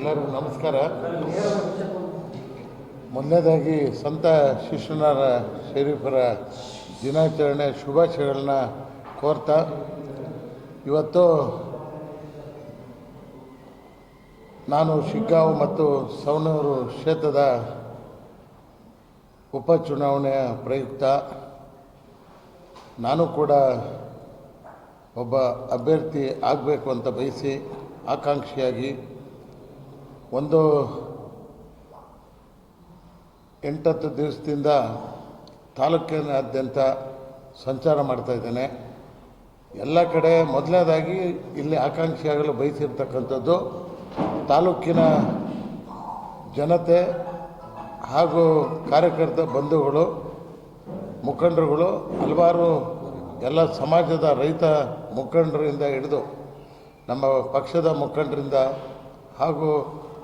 ಎಲ್ಲರಿಗೂ ನಮಸ್ಕಾರ. ಮೊನ್ನೆದಾಗಿ ಸಂತ ಶಿಶುನಾರ ಶರೀಫರ ದಿನಾಚರಣೆ ಶುಭಾಶಯಗಳನ್ನ ಕೋರ್ತಾ, ಇವತ್ತು ನಾನು ಶಿಗ್ಗಾಂವ್ ಮತ್ತು ಸವಣೂರು ಕ್ಷೇತ್ರದ ಉಪಚುನಾವಣೆಯ ಪ್ರಯುಕ್ತ. ನಾನು ಕೂಡ ಒಬ್ಬ ಅಭ್ಯರ್ಥಿ ಆಗಬೇಕು ಅಂತ ಬಯಸಿ ಆಕಾಂಕ್ಷಿಯಾಗಿ ಒಂದು ಎಂಟತ್ತು ದಿವಸದಿಂದ ತಾಲೂಕಿನಾದ್ಯಂತ ಸಂಚಾರ ಮಾಡ್ತಾ ಇದ್ದೇನೆ. ಎಲ್ಲ ಕಡೆ ಮೊದಲನೇದಾಗಿ ಇಲ್ಲಿ ಆಕಾಂಕ್ಷಿಯಾಗಲು ಬಯಸಿರ್ತಕ್ಕಂಥದ್ದು ತಾಲೂಕಿನ ಜನತೆ ಹಾಗೂ ಕಾರ್ಯಕರ್ತ ಬಂಧುಗಳು, ಮುಖಂಡರುಗಳು, ಹಲವಾರು ಎಲ್ಲ ಸಮಾಜದ ರೈತ ಮುಖಂಡರಿಂದ ಹಿಡಿದು ನಮ್ಮ ಪಕ್ಷದ ಮುಖಂಡರಿಂದ ಹಾಗೂ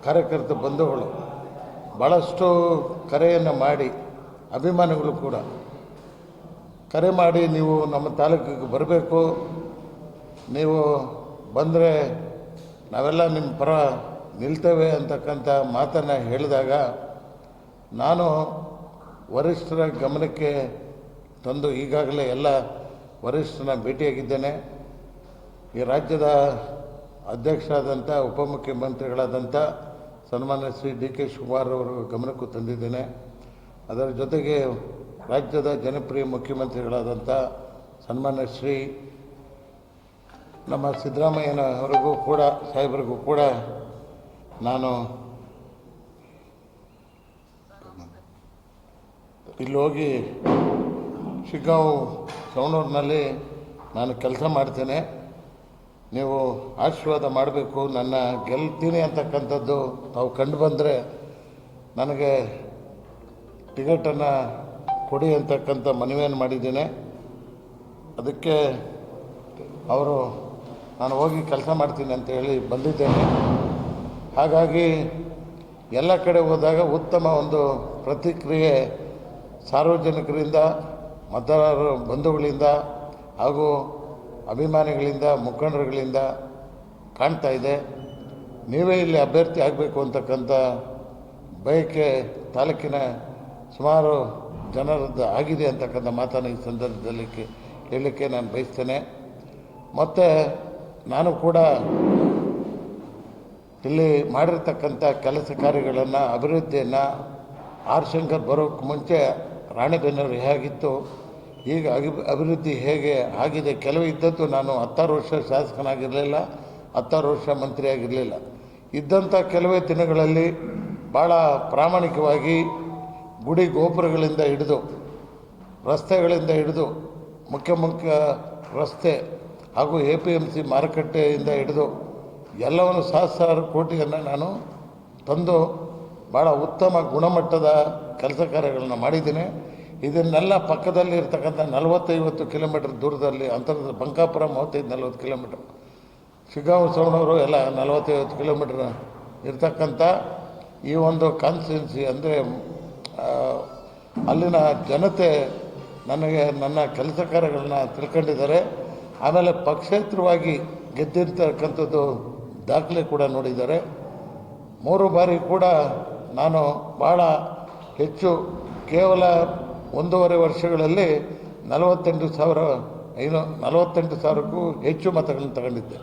ಕಾರ್ಯಕರ್ತ ಬಂಧುಗಳು ಭಾಳಷ್ಟು ಕರೆಯನ್ನು ಮಾಡಿ, ಅಭಿಮಾನಿಗಳು ಕೂಡ, ಕರೆ ಮಾಡಿ ನೀವು ನಮ್ಮ ತಾಲೂಕಿಗೆ ಬರಬೇಕು. ನೀವು ಬಂದರೆ ನಾವೆಲ್ಲ ನಿಮ್ಮ ಪರ ನಿಲ್ತೇವೆ ಅಂತಕ್ಕಂಥ ಮಾತನ್ನು ಹೇಳಿದಾಗ ನಾನು ವರಿಷ್ಠರ ಗಮನಕ್ಕೆ ತಂದು ಈಗಾಗಲೇ ಎಲ್ಲ ವರಿಷ್ಠರನ್ನ ಭೇಟಿಯಾಗಿದ್ದೇನೆ. ಈ ರಾಜ್ಯದ ಅಧ್ಯಕ್ಷರಾದಂಥ, ಉಪಮುಖ್ಯಮಂತ್ರಿಗಳಾದಂಥ ಸನ್ಮಾನ್ಯ ಶ್ರೀ ಡಿ ಕೆ ಶಿವಕುಮಾರ್ ಅವರ ಗಮನಕ್ಕೂ ತಂದಿದ್ದೇನೆ. ಅದರ ಜೊತೆಗೆ ರಾಜ್ಯದ ಜನಪ್ರಿಯ ಮುಖ್ಯಮಂತ್ರಿಗಳಾದಂಥ ಸನ್ಮಾನ್ಯ ಶ್ರೀ ನಮ್ಮ ಸಿದ್ದರಾಮಯ್ಯನವರಿಗೂ ಕೂಡ, ಸಾಹೇಬರಿಗೂ ಕೂಡ ನಾನು ಇಲ್ಲಿ ಹೋಗಿ ಶಿಗ್ಗಾಂವ್, ಸವಣೂರಿನಲ್ಲಿ ನಾನು ಕೆಲಸ ಮಾಡ್ತೇನೆ. ನೀವು ಆಶೀರ್ವಾದ ಮಾಡಬೇಕು, ನನ್ನ ಗೆಲ್ತೀನಿ ಅಂತಕ್ಕಂಥದ್ದು ತಾವು ಕಂಡು ಬಂದರೆ ನನಗೆ ಟಿಕೆಟನ್ನು ಕೊಡಿ ಅಂತಕ್ಕಂಥ ಮನವಿಯನ್ನು ಮಾಡಿದ್ದೇನೆ. ಅದಕ್ಕೆ ಅವರು, ನಾನು ಹೋಗಿ ಕೆಲಸ ಮಾಡ್ತೀನಿ ಅಂತ ಹೇಳಿ ಬಂದಿದ್ದೇನೆ. ಹಾಗಾಗಿ ಎಲ್ಲ ಕಡೆ ಹೋದಾಗ ಉತ್ತಮ ಒಂದು ಪ್ರತಿಕ್ರಿಯೆ ಸಾರ್ವಜನಿಕರಿಂದ, ಮತದಾರರ ಬಂಧುಗಳಿಂದ ಹಾಗೂ ಅಭಿಮಾನಿಗಳಿಂದ, ಮುಖಂಡರುಗಳಿಂದ ಕಾಣ್ತಾ ಇದೆ. ನೀವೇ ಇಲ್ಲಿ ಅಭ್ಯರ್ಥಿ ಆಗಬೇಕು ಅಂತಕ್ಕಂಥ ಬಯಕೆ ತಾಲೂಕಿನ ಸುಮಾರು ಜನರದ್ದು ಆಗಿದೆ ಅಂತಕ್ಕಂಥ ಮಾತನ್ನು ಈ ಸಂದರ್ಭದಲ್ಲಿ ಹೇಳಲಿಕ್ಕೆ ನಾನು ಬಯಸ್ತೇನೆ. ಮತ್ತು ನಾನು ಕೂಡ ಇಲ್ಲಿ ಮಾಡಿರ್ತಕ್ಕಂಥ ಕೆಲಸ ಕಾರ್ಯಗಳನ್ನು, ಅಭಿವೃದ್ಧಿಯನ್ನು ಆರ್ ಶಂಕರ್ ಬರೋಕ್ಕೆ ಮುಂಚೆ ರಾಣೆಬೆನ್ನೂರು ಹೇಗಿತ್ತು ಈಗ ಅಭಿ, ಅಭಿವೃದ್ಧಿ ಹೇಗೆ ಆಗಿದೆ? ಕೆಲವು ಇದ್ದದ್ದು ನಾನು ಹತ್ತಾರು ವರ್ಷ ಶಾಸಕನಾಗಿರಲಿಲ್ಲ, ಹತ್ತಾರು ವರ್ಷ ಮಂತ್ರಿಯಾಗಿರಲಿಲ್ಲ. ಇದ್ದಂಥ ಕೆಲವೇ ದಿನಗಳಲ್ಲಿ ಭಾಳ ಪ್ರಾಮಾಣಿಕವಾಗಿ ಗುಡಿ ಗೋಪುರಗಳಿಂದ ಹಿಡಿದು, ರಸ್ತೆಗಳಿಂದ ಹಿಡಿದು ಮುಖ್ಯ ಮುಖ್ಯ ರಸ್ತೆ ಹಾಗೂ ಎ ಪಿ ಎಂ ಸಿ ಮಾರುಕಟ್ಟೆಯಿಂದ ಹಿಡಿದು ಎಲ್ಲವನ್ನು ಸಹಸ್ರಾರು ಕೋಟಿಯನ್ನು ನಾನು ತಂದು ಭಾಳ ಉತ್ತಮ ಗುಣಮಟ್ಟದ ಕೆಲಸ ಕಾರ್ಯಗಳನ್ನು ಮಾಡಿದ್ದೀನಿ. ಇದನ್ನೆಲ್ಲ ಪಕ್ಕದಲ್ಲಿ ಇರ್ತಕ್ಕಂಥ ನಲವತ್ತೈವತ್ತು ಕಿಲೋಮೀಟ್ರ್ ದೂರದಲ್ಲಿ ಅಂತರದ ಬಂಕಾಪುರ ಮೂವತ್ತೈದು ನಲ್ವತ್ತು ಕಿಲೋಮೀಟ್ರ್. ಶಿಗ್ಗಾಂವ್ ಸೋಣವರು ಎಲ್ಲ ನಲವತ್ತೈವತ್ತು ಕಿಲೋಮೀಟ್ರ್ ಇರ್ತಕ್ಕಂಥ ಈ ಒಂದು ಕಾನ್ಸ್ಟಿಟ್ಯೂನ್ಸಿ ಅಂದರೆ ಅಲ್ಲಿನ ಜನತೆ ನನಗೆ ನನ್ನ ಕೆಲಸ ಕಾರ್ಯಗಳನ್ನ ತಿಳ್ಕೊಂಡಿದ್ದಾರೆ. ಆಮೇಲೆ ಪಕ್ಷೇತರವಾಗಿ ಗೆದ್ದಿರ್ತಕ್ಕಂಥದ್ದು ದಾಖಲೆ ಕೂಡ ನೋಡಿದ್ದಾರೆ. ಮೂರು ಬಾರಿ ಕೂಡ ನಾನು ಭಾಳ ಹೆಚ್ಚು ಕೇವಲ ಒಂದೂವರೆ ವರ್ಷಗಳಲ್ಲಿ ನಲವತ್ತೆಂಟು ಸಾವಿರ, ಐನೂ ನಲವತ್ತೆಂಟು ಸಾವಿರಕ್ಕೂ ಹೆಚ್ಚು ಮತಗಳನ್ನು ತಗೊಂಡಿದ್ದೆ.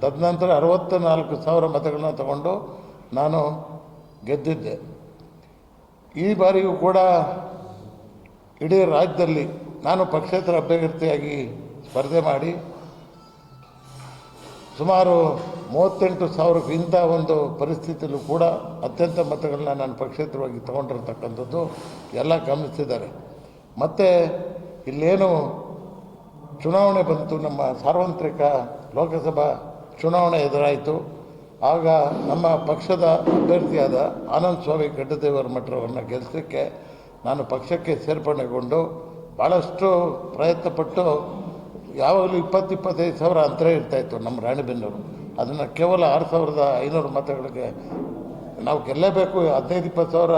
ತದನಂತರ ಅರವತ್ತ ನಾಲ್ಕು ಸಾವಿರ ಮತಗಳನ್ನ ತಗೊಂಡು ನಾನು ಗೆದ್ದಿದ್ದೆ. ಈ ಬಾರಿಯೂ ಕೂಡ ಇಡೀ ರಾಜ್ಯದಲ್ಲಿ ನಾನು ಪಕ್ಷೇತರ ಅಭ್ಯರ್ಥಿಯಾಗಿ ಸ್ಪರ್ಧೆ ಮಾಡಿ ಸುಮಾರು ಮೂವತ್ತೆಂಟು ಸಾವಿರಕ್ಕಿಂತ ಒಂದು ಪರಿಸ್ಥಿತಿಯಲ್ಲೂ ಕೂಡ ಅತ್ಯಂತ ಮತಗಳನ್ನ ನಾನು ಪಕ್ಷೇತರವಾಗಿ ತೊಗೊಂಡಿರ್ತಕ್ಕಂಥದ್ದು ಎಲ್ಲ ಗಮನಿಸಿದ್ದಾರೆ. ಮತ್ತು ಇಲ್ಲೇನು ಚುನಾವಣೆ ಬಂತು, ನಮ್ಮ ಸಾರ್ವತ್ರಿಕ ಲೋಕಸಭಾ ಚುನಾವಣೆ ಎದುರಾಯಿತು. ಆಗ ನಮ್ಮ ಪಕ್ಷದ ಅಭ್ಯರ್ಥಿಯಾದ ಆನಂದ್ ಸ್ವಾಮಿ ಗಡ್ಡದೇವರ ಮಠರವನ್ನು ಗೆಲ್ಲಿಸಲಿಕ್ಕೆ ನಾನು ಪಕ್ಷಕ್ಕೆ ಸೇರ್ಪಡೆಗೊಂಡು ಭಾಳಷ್ಟು ಪ್ರಯತ್ನಪಟ್ಟು ಯಾವಾಗಲೂ ಇಪ್ಪತ್ತು ಇಪ್ಪತ್ತೈದು ಸಾವಿರ ಅಂತರ ಇರ್ತಾಯಿತ್ತು ನಮ್ಮ ರಾಣಿಬೆನ್ನೂರು ಅದನ್ನು ಕೇವಲ ಆರು ಸಾವಿರದ ಐನೂರು ಮತಗಳಿಗೆ ನಾವು ಗೆಲ್ಲಬೇಕು, ಹದಿನೈದು, ಇಪ್ಪತ್ತು ಸಾವಿರ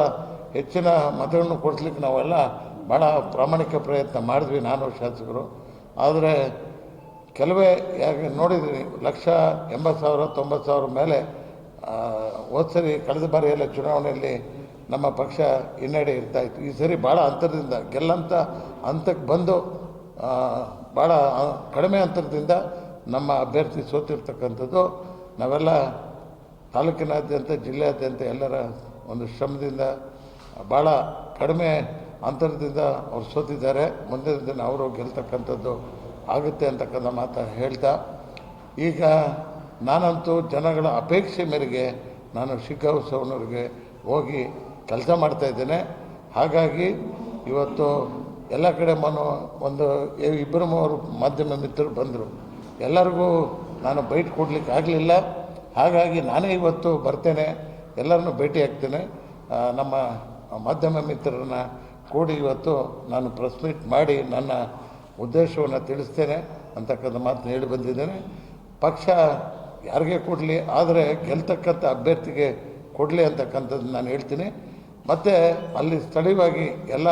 ಹೆಚ್ಚಿನ ಮತಗಳನ್ನು ಕೊಡಿಸ್ಲಿಕ್ಕೆ ನಾವೆಲ್ಲ ಭಾಳ ಪ್ರಾಮಾಣಿಕ ಪ್ರಯತ್ನ ಮಾಡಿದ್ವಿ ನಾನು, ಶಾಸಕರು. ಆದರೆ ಕೆಲವೇ ಯಾಕೆ ನೋಡಿದ್ವಿ, ಲಕ್ಷ ಎಂಬತ್ತು ಸಾವಿರ, ತೊಂಬತ್ತು ಸಾವಿರ ಮೇಲೆ ಹೋದ ಸರಿ ಕಳೆದ ಬಾರಿ ಎಲ್ಲ ಚುನಾವಣೆಯಲ್ಲಿ ನಮ್ಮ ಪಕ್ಷ ಹಿನ್ನಡೆ ಇರ್ತಾ ಇತ್ತು. ಈ ಸರಿ ಭಾಳ ಅಂತರದಿಂದ, ಗೆಲ್ಲಂತ ಹಂತಕ್ಕೆ ಬಂದು ಭಾಳ ಕಡಿಮೆ ಅಂತರದಿಂದ ನಮ್ಮ ಅಭ್ಯರ್ಥಿ ಸೋತಿರ್ತಕ್ಕಂಥದ್ದು ನಾವೆಲ್ಲ ತಾಲೂಕಿನಾದ್ಯಂತ, ಜಿಲ್ಲೆಯಾದ್ಯಂತ ಎಲ್ಲರ ಒಂದು ಶ್ರಮದಿಂದ ಭಾಳ ಕಡಿಮೆ ಅಂತರದಿಂದ ಅವ್ರು ಸೋತಿದ್ದಾರೆ. ಮುಂದಿನ ದಿನ ಅವರು ಗೆಲ್ತಕ್ಕಂಥದ್ದು ಆಗುತ್ತೆ ಅಂತಕ್ಕಂಥ ಮಾತು ಹೇಳ್ತಾ. ಈಗ ನಾನಂತೂ ಜನಗಳ ಅಪೇಕ್ಷೆ ಮೇರೆಗೆ ನಾನು ಶಿಖಾವಸವನವ್ರಿಗೆ ಹೋಗಿ ಕೆಲಸ ಮಾಡ್ತಾಯಿದ್ದೇನೆ ಹಾಗಾಗಿ ಇವತ್ತು ಎಲ್ಲ ಕಡೆ ಮನೋ ಒಂದು ಇಬ್ಬರು ಮೂವರು ಮಾಧ್ಯಮ ಮಿತ್ರರು ಬಂದರು. ಎಲ್ಲರಿಗೂ ನಾನು ಬೈಟ್ ಕೊಡಲಿಕ್ಕೆ ಆಗಲಿಲ್ಲ. ಹಾಗಾಗಿ ನಾನೇ ಇವತ್ತು ಬರ್ತೇನೆ. ಎಲ್ಲರನ್ನು ಭೇಟಿ ಆಗ್ತೇನೆ. ನಮ್ಮ ಮಾಧ್ಯಮ ಮಿತ್ರರನ್ನ ಕೂಡಿ ಇವತ್ತು ನಾನು ಪ್ರೆಸ್ ಮೀಟ್ ಮಾಡಿ ನನ್ನ ಉದ್ದೇಶವನ್ನು ತಿಳಿಸ್ತೇನೆ ಅಂತಕ್ಕಂಥ ಮಾತನ್ನ ಹೇಳಿ ಬಂದಿದ್ದೇನೆ. ಪಕ್ಷ ಯಾರಿಗೆ ಕೊಡಲಿ, ಆದರೆ ಗೆಲ್ತಕ್ಕಂಥ ಅಭ್ಯರ್ಥಿಗೆ ಕೊಡಲಿ ಅಂತಕ್ಕಂಥದ್ದು ನಾನು ಹೇಳ್ತೀನಿ. ಮತ್ತು ಅಲ್ಲಿ ಸ್ಥಳೀಯವಾಗಿ ಎಲ್ಲ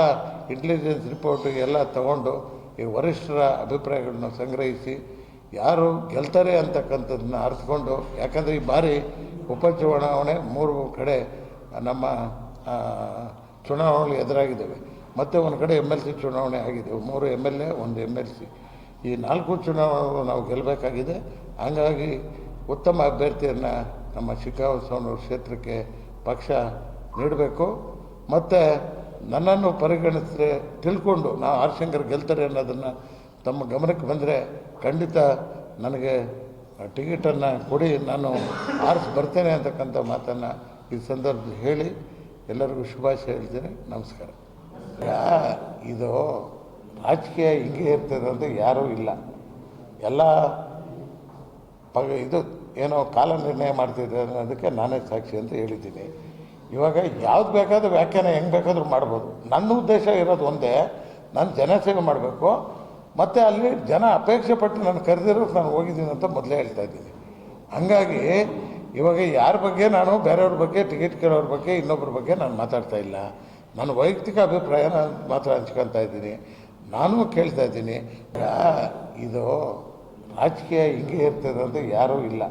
ಇಂಟೆಲಿಜೆನ್ಸ್ ರಿಪೋರ್ಟ್ ಎಲ್ಲ ತಗೊಂಡು ಈ ವರಿಷ್ಠರ ಅಭಿಪ್ರಾಯಗಳನ್ನು ಸಂಗ್ರಹಿಸಿ ಯಾರು ಗೆಲ್ತಾರೆ ಅಂತಕ್ಕಂಥದ್ದನ್ನ ಅರ್ಥಕೊಂಡು ಯಾಕಂದರೆ ಈ ಬಾರಿ ಉಪಚುನಾವಣೆ ಮೂರು ಕಡೆ ನಮ್ಮ ಚುನಾವಣೆಗಳು ಎದುರಾಗಿದ್ದಾವೆ. ಮತ್ತು ಒಂದು ಕಡೆ ಎಂ ಎಲ್ ಸಿ ಚುನಾವಣೆ ಆಗಿದೆ. ಮೂರು ಎಂ ಎಲ್ ಎ ಒಂದು ಎಂ ಎಲ್ ಸಿ ಈ ನಾಲ್ಕು ಚುನಾವಣೆಗಳು ನಾವು ಗೆಲ್ಲಬೇಕಾಗಿದೆ ಹಾಗಾಗಿ ಉತ್ತಮ ಅಭ್ಯರ್ಥಿಯನ್ನು ನಮ್ಮ ಶಿಖಾವಸವನವ್ರ ಕ್ಷೇತ್ರಕ್ಕೆ ಪಕ್ಷ ನೀಡಬೇಕು. ಮತ್ತು ನನ್ನನ್ನು ಪರಿಗಣಿಸಿದ್ರೆ ತಿಳ್ಕೊಂಡು ನಾವು ಆರ್ ಶಂಕರ್ ಗೆಲ್ತಾರೆ ಅನ್ನೋದನ್ನು ತಮ್ಮ ಗಮನಕ್ಕೆ ಬಂದರೆ ಖಂಡಿತ ನನಗೆ ಟಿಕೆಟನ್ನು ಕೊಡಿ, ನಾನು ಆರಿಸಿ ಬರ್ತೇನೆ ಅಂತಕ್ಕಂಥ ಮಾತನ್ನು ಈ ಸಂದರ್ಭದಲ್ಲಿ ಹೇಳಿ ಎಲ್ಲರಿಗೂ ಶುಭಾಶಯ ಹೇಳ್ತೇನೆ. ನಮಸ್ಕಾರ. ಇದು ರಾಜಕೀಯ ಹಿಂಗೆ ಇರ್ತದೆ ಅಂತ ಯಾರೂ ಇಲ್ಲ. ಎಲ್ಲ ಪಗ ಇದು ಏನೋ ಕಾಲ ನಿರ್ಣಯ ಮಾಡ್ತಿದ್ದೆ ಅನ್ನೋದಕ್ಕೆ ನಾನೇ ಸಾಕ್ಷಿ ಅಂತ ಹೇಳಿದ್ದೀನಿ. ಇವಾಗ ಯಾವ್ದು ಬೇಕಾದ್ರೂ ವ್ಯಾಖ್ಯಾನ ಹೆಂಗೆ ಬೇಕಾದರೂ ಮಾಡ್ಬೋದು. ನನ್ನ ಉದ್ದೇಶ ಇರೋದು ಒಂದೇ, ನಾನು ಜನಸೇವೆ ಮಾಡಬೇಕು. ಮತ್ತು ಅಲ್ಲಿ ಜನ ಅಪೇಕ್ಷೆ ಪಟ್ಟು ನಾನು ಕರೆದಿರೋ ನಾನು ಹೋಗಿದ್ದೀನಿ ಅಂತ ಮೊದಲೇ ಹೇಳ್ತಾ ಇದ್ದೀನಿ. ಹಾಗಾಗಿ ಇವಾಗ ಯಾರ ಬಗ್ಗೆ ನಾನು, ಬೇರೆಯವ್ರ ಬಗ್ಗೆ, ಟಿಕೆಟ್ ಕೇಳೋರ ಬಗ್ಗೆ ಇನ್ನೊಬ್ಬರ ಬಗ್ಗೆ ನಾನು ಮಾತಾಡ್ತಾ ಇಲ್ಲ. ನನ್ನ ವೈಯಕ್ತಿಕ ಅಭಿಪ್ರಾಯ ಮಾತ್ರ ಹಂಚ್ಕೊತಾ ಇದ್ದೀನಿ. ನಾನು ಕೇಳ್ತಾ ಇದ್ದೀನಿ ಇದು ರಾಜಕೀಯ ಹಿಂಗೆ ಇರ್ತದೆ ಅಂತ ಯಾರೂ ಇಲ್ಲ.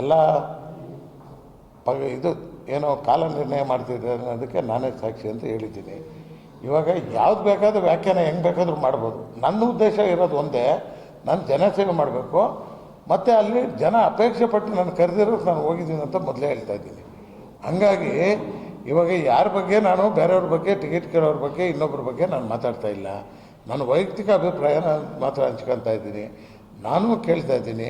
ಎಲ್ಲ ಪಗ ಇದು ಏನೋ ಕಾಲ ನಿರ್ಣಯ ಮಾಡ್ತಿದ್ದೆ ಅನ್ನೋದಕ್ಕೆ ನಾನೇ ಸಾಕ್ಷಿ ಅಂತ ಹೇಳಿದ್ದೀನಿ. ಇವಾಗ ಯಾವ್ದು ಬೇಕಾದ್ರೂ ವ್ಯಾಖ್ಯಾನ ಹೆಂಗೆ ಬೇಕಾದರೂ ಮಾಡ್ಬೋದು. ನನ್ನ ಉದ್ದೇಶ ಇರೋದು ಒಂದೇ, ನಾನು ಜನಸೇವೆ ಮಾಡಬೇಕು, ಮತ್ತು ಅಲ್ಲಿ ಜನ ಅಪೇಕ್ಷೆ ಪಟ್ಟು ನಾನು ಕರೆದಿರೋದು ನಾನು ಹೋಗಿದ್ದೀನಿ ಅಂತ ಮೊದಲೇ ಹೇಳ್ತಾ ಇದ್ದೀನಿ. ಹಾಗಾಗಿ ಇವಾಗ ಯಾರ ಬಗ್ಗೆ ನಾನು ಬೇರೆಯವ್ರ ಬಗ್ಗೆ ಟಿಕೆಟ್ ಕೇಳೋರ ಬಗ್ಗೆ ಇನ್ನೊಬ್ಬರ ಬಗ್ಗೆ ನಾನು ಮಾತಾಡ್ತಾ ಇಲ್ಲ. ನನ್ನ ವೈಯಕ್ತಿಕ ಅಭಿಪ್ರಾಯ ನಾನು ಮಾತ್ರ ಹಂಚ್ಕೊತಾ ಇದ್ದೀನಿ. ನಾನು ಕೇಳ್ತಾ ಇದ್ದೀನಿ.